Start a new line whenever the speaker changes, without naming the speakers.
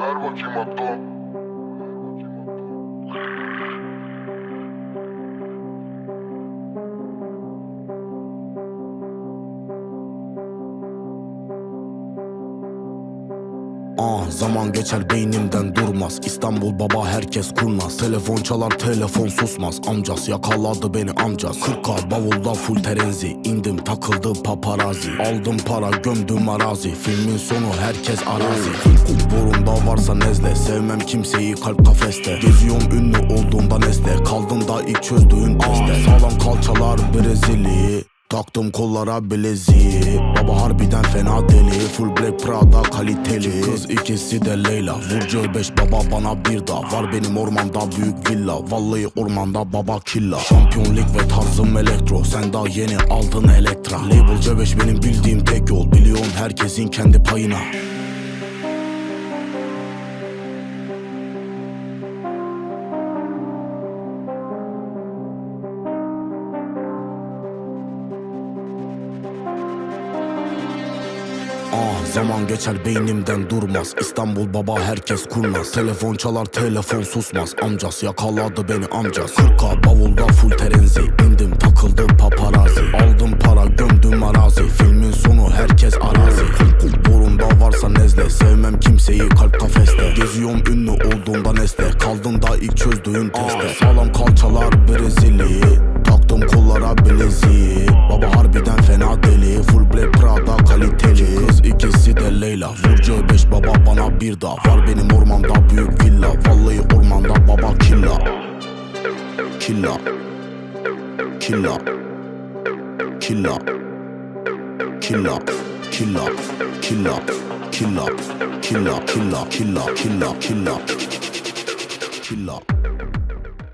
Ver bakayım.
Ah zaman geçer beynimden durmaz. İstanbul baba herkes kurnaz. Telefon çalar telefon susmaz. Amcas yakaladı beni amcas 40 bavulda full terenzi. İndim takıldı paparazi Aldım para gömdüm arazi. Filmin sonu herkes arazi. Burunda varsa nezle. Sevmem kimseyi kalp kafeste. Geziyorum ünlü olduğumda nesle. Kaldım da ilk çözdüğün teste Sağlam kalçalar Brezilya Taktım kollara bileziği. Baba harbiden fena deli. Full black Prada kaliteli. Kız ikisi de Leyla. Burcu 5 baba bana bir daha. Var benim ormanda büyük villa. Vallahi ormanda baba killa. Şampiyon lig ve tarzım elektro. Sen daha yeni aldın elektra. Label C5 benim bildiğim tek yol. Biliyorum herkesin kendi payına Ah zaman geçer beynimden durmaz. İstanbul baba herkes kurnaz. Telefon çalar telefon susmaz. Amcas yakaladı beni amcas. 40 bavulda full terenzi. İndim takıldı paparazi Aldım para gömdüm arazi. Filmin sonu herkes arazi. Burunda varsa nezle. Sevmem kimseyi kalp kafeste. Geziyorum ünlü olduğumda nesle Kaldım da ilk çözdüğün teste. Sağlam kalçalar Brezilya bir daha Var benim ormanda büyük villa Vallahi ormanda baba killa Killa Killa Killa Killa Killa Killa Killa Killa Killa Killa Killa Killa Killa